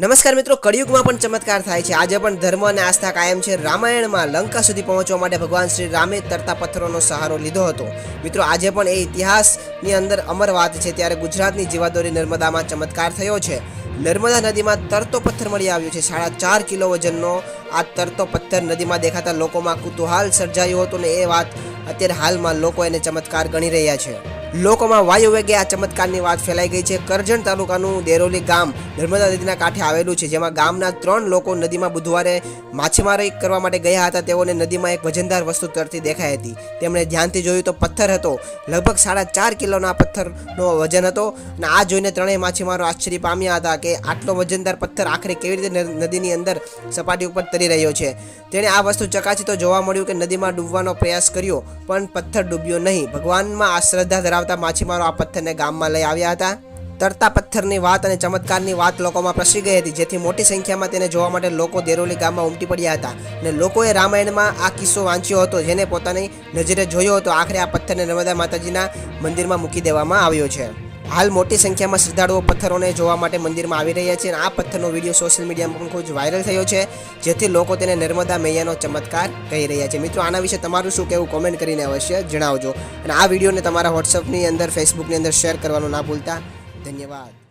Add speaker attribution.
Speaker 1: નમસ્કાર મિત્રો, કળિયુગમાં પણ ચમત્કાર થાય છે. આજે પણ ધર્મ અને આસ્થા કાયમ છે. રામાયણમાં લંકા સુધી પહોંચવા માટે ભગવાન શ્રી રામે તરતા પથ્થરોનો સહારો લીધો હતો. મિત્રો, આજે પણ એ ઇતિહાસની અંદર અમર વાત છે. ત્યારે ગુજરાતની જીવાદોરી નર્મદામાં ચમત્કાર થયો છે. નર્મદા નદીમાં તરતો પથ્થર મળી આવ્યો છે. સાડા ચાર કિલો વજનનો આ તરતો પથ્થર નદીમાં દેખાતા લોકોમાં કુતૂહલ સર્જાયું હતું ને એ વાત અત્યારે હાલમાં લોકો એને ચમત્કાર ગણી રહ્યા છે. લોકોમાં વાયુ વેગે આ ચમત્કારની વાત ફેલાઈ ગઈ છે. કરજણ તાલુકાનું દેરોલી ગામ નર્મદા નદીના કાંઠે આવેલું છે, જેમાં ગામના ત્રણ લોકો નદીમાં બુધવારે માછીમારી કરવા માટે ગયા હતા. તેઓને નદીમાં એક વજનદાર વસ્તુ તરતી દેખાઈ હતી. તેમણે ધ્યાનથી જોયું તો પથ્થર હતો. લગભગ સાડા ચાર કિલોના પથ્થરનો વજન હતો અને આ જોઈને ત્રણેય માછીમારો આશ્ચર્ય પામ્યા હતા કે આટલો વજનદાર પથ્થર આખરે કેવી રીતે નદીની અંદર સપાટી ઉપર તરી રહ્યો છે. તેણે આ વસ્તુ ચકાસી તો જોવા મળ્યું કે નદીમાં ડૂબવાનો પ્રયાસ કર્યો, પણ પથ્થર ડૂબ્યો નહીં. ભગવાનમાં આ શ્રદ્ધા ધરાવતા માછીમારો આ પથ્થરને ગામમાં લઈ આવ્યા હતા. તરતા પથ્થરની વાત અને ચમત્કારની વાત લોકોમાં પ્રસરી ગઈ હતી, જેથી મોટી સંખ્યામાં તેને જોવા માટે લોકો દેરોલી ગામમાં ઉમટી પડ્યા હતા અને લોકોએ રામાયણમાં આ કિસ્સો વાંચ્યો હતો, જેને પોતાની નજરે જોયો હતો. આખરે આ પથ્થરને નર્મદા માતાજીના મંદિરમાં મૂકી દેવામાં આવ્યો છે. હાલ મોટી સંખ્યામાં શ્રદ્ધાળુઓ પથ્થરોને જોવા માટે મંદિરમાં આવી રહ્યા છે અને આ પથ્થરનો વીડિયો સોશિયલ મીડિયામાં પણ ખૂબ જ વાયરલ થયો છે, જેથી લોકો તેને નર્મદા મૈયાનો ચમત્કાર કહી રહ્યા છે. મિત્રો, આના વિશે તમારું શું કહેવું? કોમેન્ટ કરીને અવશ્ય જણાવજો. અને આ વિડીયોને તમારા વોટ્સઅપની અંદર ફેસબુકની અંદર શેર કરવાનું ના ભૂલતા. ધન્યવાદ.